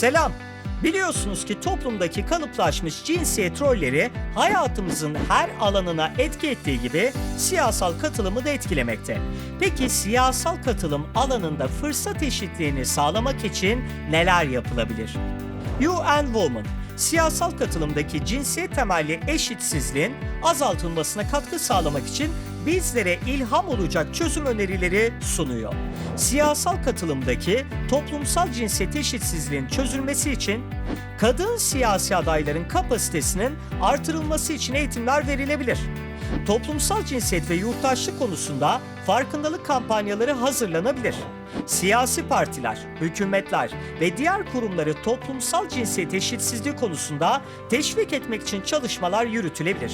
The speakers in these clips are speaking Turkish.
Selam. Biliyorsunuz ki toplumdaki kalıplaşmış cinsiyet rolleri hayatımızın her alanına etki ettiği gibi siyasal katılımı da etkilemekte. Peki siyasal katılım alanında fırsat eşitliğini sağlamak için neler yapılabilir? UN Women, siyasal katılımdaki cinsiyet temelli eşitsizliğin azaltılmasına katkı sağlamak için bizlere ilham olacak çözüm önerileri sunuyor. Siyasal katılımdaki toplumsal cinsiyet eşitsizliğin çözülmesi için kadın siyasi adayların kapasitesinin artırılması için eğitimler verilebilir. Toplumsal cinsiyet ve yurttaşlık konusunda farkındalık kampanyaları hazırlanabilir. Siyasi partiler, hükümetler ve diğer kurumları toplumsal cinsiyet eşitsizliği konusunda teşvik etmek için çalışmalar yürütülebilir.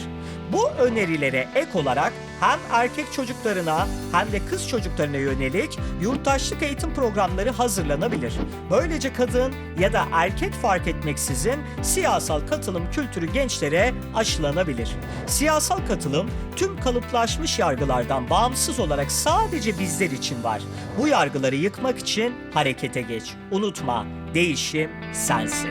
Bu önerilere ek olarak hem erkek çocuklarına hem de kız çocuklarına yönelik yurttaşlık eğitim programları hazırlanabilir. Böylece kadın ya da erkek fark etmeksizin siyasal katılım kültürü gençlere aşılanabilir. Siyasal katılım tüm kalıplaşmış yargılardan bağımsız olarak sadece bizler için var. Bu yargıları yıkmak için harekete geç. Unutma, değişim sensin.